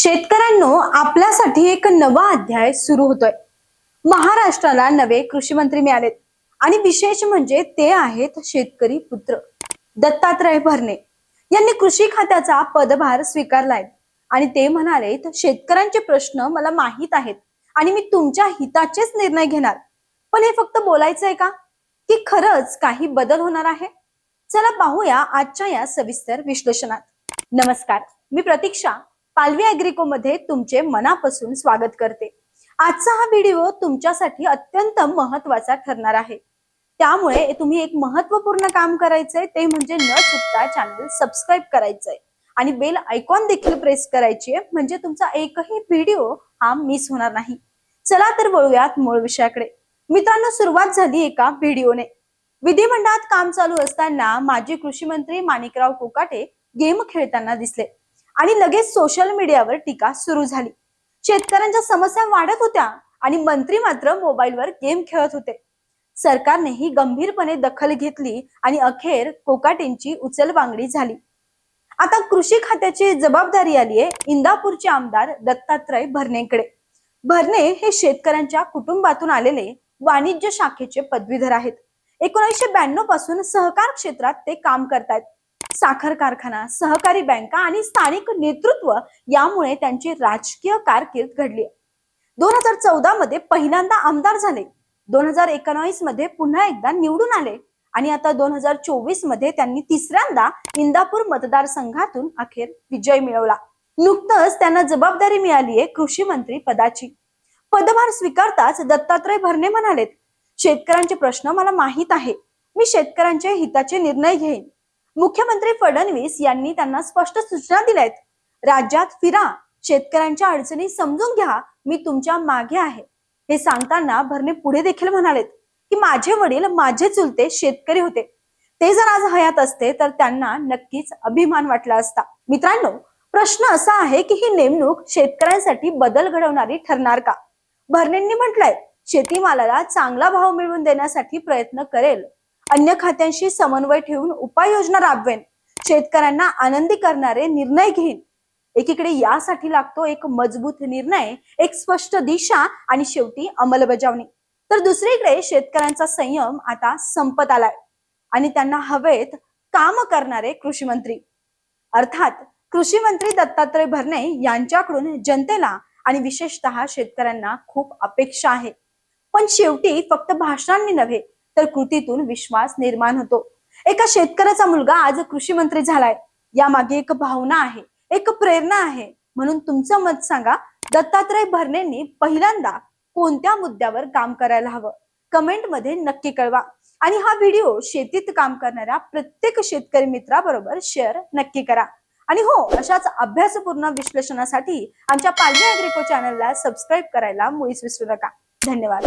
शेतकऱ्यांनो आपल्यासाठी एक नवा अध्याय सुरू होतोय. महाराष्ट्राला नवे कृषी मंत्री मिळालेत. आणि विशेष म्हणजे ते आहेत शेतकरी पुत्र. दत्तात्रय भरणे यांनी कृषी खात्याचा पदभार स्वीकारलाय. आणि ते म्हणाले शेतकऱ्यांचे प्रश्न मला माहीत आहेत आणि मी तुमच्या हिताचेच निर्णय घेणार. पण हे फक्त बोलायचं आहे का? की खरंच काही बदल होणार आहे? चला पाहूया आजच्या या सविस्तर विश्लेषणात. नमस्कार मी प्रतीक्षा पालवी अॅग्रिकोमध्ये तुमचे मनापासून स्वागत करते. आजचा हा व्हिडिओ तुमच्यासाठी अत्यंत महत्त्वाचा ठरणार आहे. त्यामुळे तुम्ही एक महत्त्वपूर्ण काम करायचंय ते म्हणजे न चुकता चॅनल सबस्क्राईब करायचंय. आणि बेल आयकॉन देखील प्रेस करायची आहे म्हणजे तुमचा एकही व्हिडिओ हा मिस होणार नाही. चला तर वळूयात मूळ विषयाकडे. मित्रांनो सुरुवात झाली एका व्हिडिओने. विधिमंडळात काम चालू असताना माजी कृषी मंत्री माणिकराव कोकाटे गेम खेळताना दिसले. आणि लगेच सोशल मीडियावर टीका सुरू झाली. शेतकऱ्यांच्या समस्या वाढत होत्या आणि मंत्री मात्र मोबाईलवर गेम खेळत होते. सरकारने ही गंभीरपणे दखल घेतली आणि अखेर कोकाटेंची उचलबांगडी झाली. आता कृषी खात्याची जबाबदारी आली आहे इंदापूरचे आमदार दत्तात्रय भरणेकडे. भरणे हे शेतकऱ्यांच्या कुटुंबातून आलेले वाणिज्य शाखेचे पदवीधर आहेत. एकोणीसशे ब्याण्णवपासून सहकार क्षेत्रात ते काम करतायत. साखर कारखाना सहकारी बँका आणि स्थानिक नेतृत्व यामुळे त्यांची राजकीय कारकीर्द घडली. दोन हजार चौदा मध्ये पहिल्यांदा आमदार झाले. दोन हजार एकोणावीसमध्ये पुन्हा एकदा निवडून आले. आणि आता दोन हजार चोवीसमध्ये त्यांनी तिसऱ्यांदा इंदापूर मतदारसंघातून अखेर विजय मिळवला. नुकतंच त्यांना जबाबदारी मिळाली आहे कृषी मंत्री पदाची. पदभार स्वीकारताच दत्तात्रय भरणे म्हणालेत शेतकऱ्यांचे प्रश्न मला माहीत आहे. मी शेतकऱ्यांच्या हिताचे निर्णय घेईन. मुख्यमंत्री फडणवीस यांनी त्यांना स्पष्ट सूचना दिल्यात. राज्यात फिरा शेतकऱ्यांच्या अडचणी समजून घ्या मी तुमच्या मागे आहे. हे सांगताना भरणे पुढे देखील म्हणालेत की माझे वडील माझे चुलते शेतकरी होते. ते जर आज हयात असते तर त्यांना नक्कीच अभिमान वाटला असता. मित्रांनो प्रश्न असा आहे की ही नेमणूक शेतकऱ्यांसाठी बदल घडवणारी ठरणार का? भरणेंनी म्हटलंय शेतीमालाला चांगला भाव मिळवून देण्यासाठी प्रयत्न करेल. अन्य खात्यांशी समन्वय ठेवून उपाययोजना राबवेन. शेतकऱ्यांना आनंदी करणारे निर्णय घेईन. एकीकडे यासाठी लागतो एक मजबूत निर्णय एक स्पष्ट दिशा आणि शेवटी अंमलबजावणी. तर दुसरीकडे शेतकऱ्यांचा संयम आता संपत आलाय आणि त्यांना हवेत काम करणारे कृषी मंत्री. अर्थात कृषी मंत्री दत्तात्रय भरणे यांच्याकडून जनतेला आणि विशेषतः शेतकऱ्यांना खूप अपेक्षा आहे. पण शेवटी फक्त भाषणांनी नव्हे तर कृतीतून विश्वास निर्माण होतो. एका शेतकऱ्याचा मुलगा आज कृषी मंत्री झालाय. यामागे एक भावना आहे एक प्रेरणा आहे. म्हणून तुमचं मत सांगा दत्तात्रय भरणेंनी पहिल्यांदा कोणत्या मुद्द्यावर काम करायला हवं? कमेंटमध्ये नक्की कळवा. आणि हा व्हिडिओ शेतीत काम करणाऱ्या प्रत्येक शेतकरी मित्राबरोबर शेअर नक्की करा. आणि हो अशाच अभ्यासपूर्ण विश्लेषणासाठी आमच्या पालवी अग्रिको चॅनलला सबस्क्राईब करायला मुळीच विसरू नका. धन्यवाद.